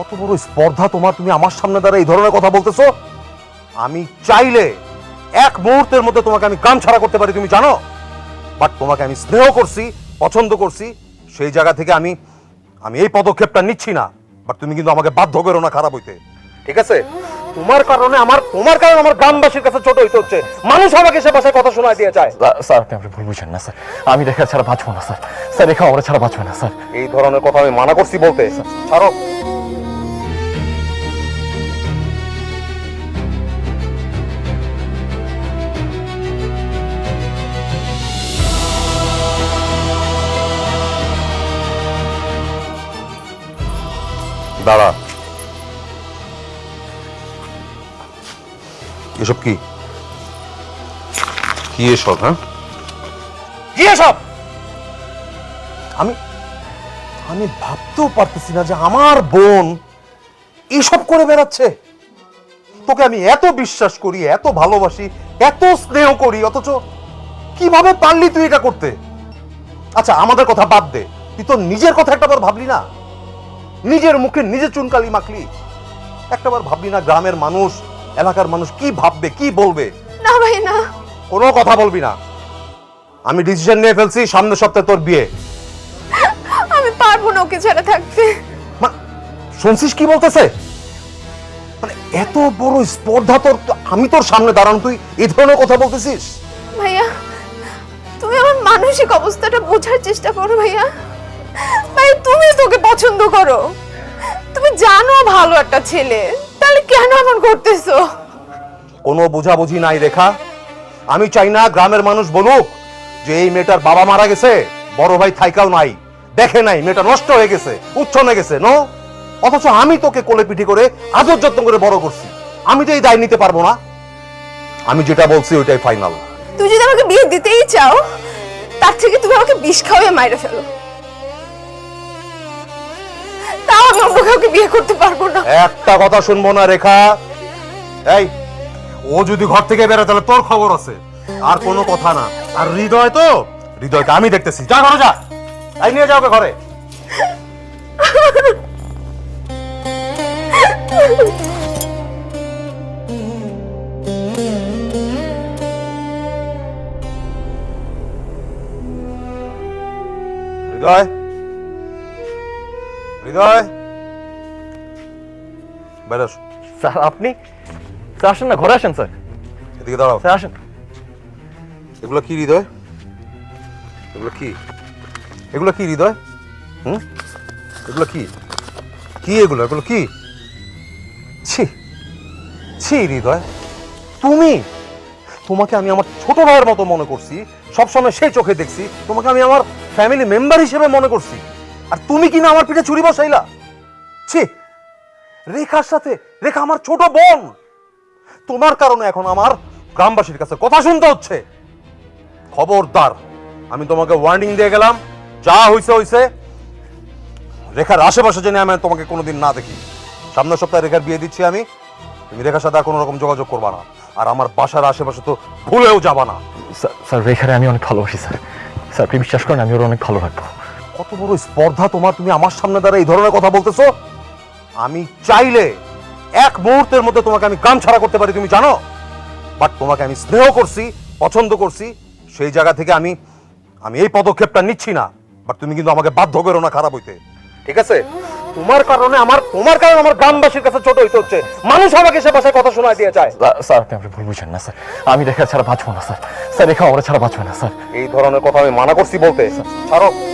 কত বড় স্পর্ধা তোমার তুমি আমার সামনে দ্বারা এই ধরনের কথা বলতেছো? আমি চাইলে এক মুহূর্তের মধ্যে তোমাকে আমি কাম ছাড়া করতে পারি তুমি জানো? বাট তোমাকে আমি স্নেহ করছি পছন্দ করছি সেই জায়গা থেকে আমি আমি এই পদক্ষেপটা নিচ্ছি না। বাট তুমি কিন্তু আমাকে বাধ্য করো না খারাপ হইতে। ঠিক আছে? তোমার কারণে আমার তোমার কারণে আমার গ্রামবাসীর কাছে ছোট হইতে হচ্ছে। মানুষ আমাকে সে ভাষায় কথা শোনায় দিয়ে যায়। স্যার আপনি আপনি ভুল বুঝছেন না স্যার। আমি রেখা ছাড়া বাঁচবো না স্যার। স্যার রেখা আমার ছাড়া বাঁচবে না স্যার। এই ধরনের কথা আমি মানা করছি বলতে। ছাড়ো। দাঁড়া। এসব কি? কি এসব হ্যাঁ? কি এসব? আমি আমি ভাবতেও পারতেছি না যে আমার বোন এসব করে বেড়াচ্ছে। তোকে আমি এত বিশ্বাস করি, এত ভালোবাসি, এত স্নেহ করি, অথচ কীভাবে পারলি তুই এটা করতে? আচ্ছা আমাদের কথা বাদ দে। তুই তো নিজের কথা একটাবার ভাবলি না? নিজের মুখে নিজে চুনকালি মাখলি। একটাবার ভাবলি না গ্রামের মানুষ এলাকার মানুষ কি ভাববে কি বলবে? না ভাই না। কোনো কথা বলবি না। আমি ডিসিশন নিয়ে ফেলছি সামনের সপ্তাহে তোর বিয়ে। আমি পারব না ওকে ছাড়া থাকতে। মা- শুনছিস কি বলতেছে? মানে এত বড় স্পর্ধা তোর আমি তোর সামনে দাঁড়ানো তুই এই ধরনের কথা বলতেছিস? ভাইয়া তুমি আমার মানসিক অবস্থাটা বোঝার চেষ্টা করো ভাইয়া। ভাই তুমি তোকে পছন্দ করো। তুমি জানো ভালো একটা ছেলে। তাহলে কেন এমন করতেছো? কোনো বোঝাবুঝি নাই রেখা। আমি চাই না গ্রামের মানুষ বলুক যে এই মেয়েটার বাবা মারা গেছে বড় ভাই থাইকাও নাই দেখে নাই মেয়েটা নষ্ট হয়ে গেছে উচ্ছনে গেছে নো? অথচ আমি তোকে কোলে পিঠে করে আদর যত্ন করে বড় করছি। আমি তো এই দায় নিতে পারব না আমি যেটা বলছি ওইটাই ফাইনাল তুই যদি আমাকে বিয়ে দিতেই চাও তার থেকে তুমি আমাকে বিষ খাওয়াই মাইরে ফেলো। কাউকে বিয়ে করতে পারব না। একটা কথা শুনব না, রেখা। এই, ও যদি ঘর থেকে বেরোয়, তাহলে তোর খবর আছে। আর কোনো কথা না। আর হৃদয় তো, হৃদয়কে আমি দেখতেছি। যা ঘরে যা। এই, নিয়ে যাও ওকে ঘরে। হৃদয়। হৃদয়। বেরোস। স্যার আপনি? স্যার আসেন না ঘরে আসেন স্যার। এদিকে দাঁড়াও। স্যার আসেন। এগুলো কি হৃদয়? এগুলো কি? এগুলো কি হৃদয়? হুম? এগুলো কি? কি এগুলো? এগুলো কি? ছি ছি হৃদয় তুমি? তোমাকে আমি আমার ছোট ভাইয়ের মতো মনে করছি সবসময় সেই চোখে দেখছি। তোমাকে আমি আমার ফ্যামিলি মেম্বার হিসেবে মনে করছি। আর তুমি কিনা আমার পিঠে ছুরি বসাইলা? ছি রেখার সাথে রেখা আমার ছোট বোন। তোমার কারণে এখন আমার গ্রামবাসীর কাছে কথা শুনতে হচ্ছে। খবরদার আমি তোমাকে ওয়ার্নিং দিয়ে গেলাম। যা হইছে হইছে। রেখার আশেপাশে জেনে আমি তোমাকে কোনোদিন না দেখি। সামনের সপ্তাহে রেখার বিয়ে দিচ্ছি আমি। তুমি রেখার সাথে আর কোনো রকম যোগাযোগ করবা না। আর আমার বাসার আশেপাশে তো ভুলেও যাবা না। স্যার স্যার রেখারে আমি অনেক ভালোবাসি স্যার। স্যার আপনি বিশ্বাস করেন আমি ওর অনেক ভালো রাখব। কত বড় স্পর্ধা তোমার তুমি আমার সামনে দ্বারা এই ধরনের কথা বলতেছো? আমি চাইলে এক মুহূর্তের মধ্যে তোমাকে আমি কাম ছাড়া করতে পারি তুমি জানো? বাট তোমাকে আমি স্নেহ করছি পছন্দ করছি সেই জায়গা থেকে আমি আমি এই পদক্ষেপটা নিচ্ছি না। বাট তুমি কিন্তু আমাকে বাধ্য করো না খারাপ হইতে। ঠিক আছে? তোমার কারণে আমার তোমার কারণে আমার গ্রামবাসীর কাছে ছোট হইতে হচ্ছে। মানুষ আমাকে সে ভাষায় কথা শোনা দিয়ে যায়। স্যার আপনি আপনি ভুল বুঝছেন না স্যার। আমি রেখা ছাড়া বাঁচবো না স্যার। স্যার রেখা আমার ছাড়া বাঁচবে না স্যার। এই ধরনের কথা আমি মানা করছি বলতে। ছাড়ো।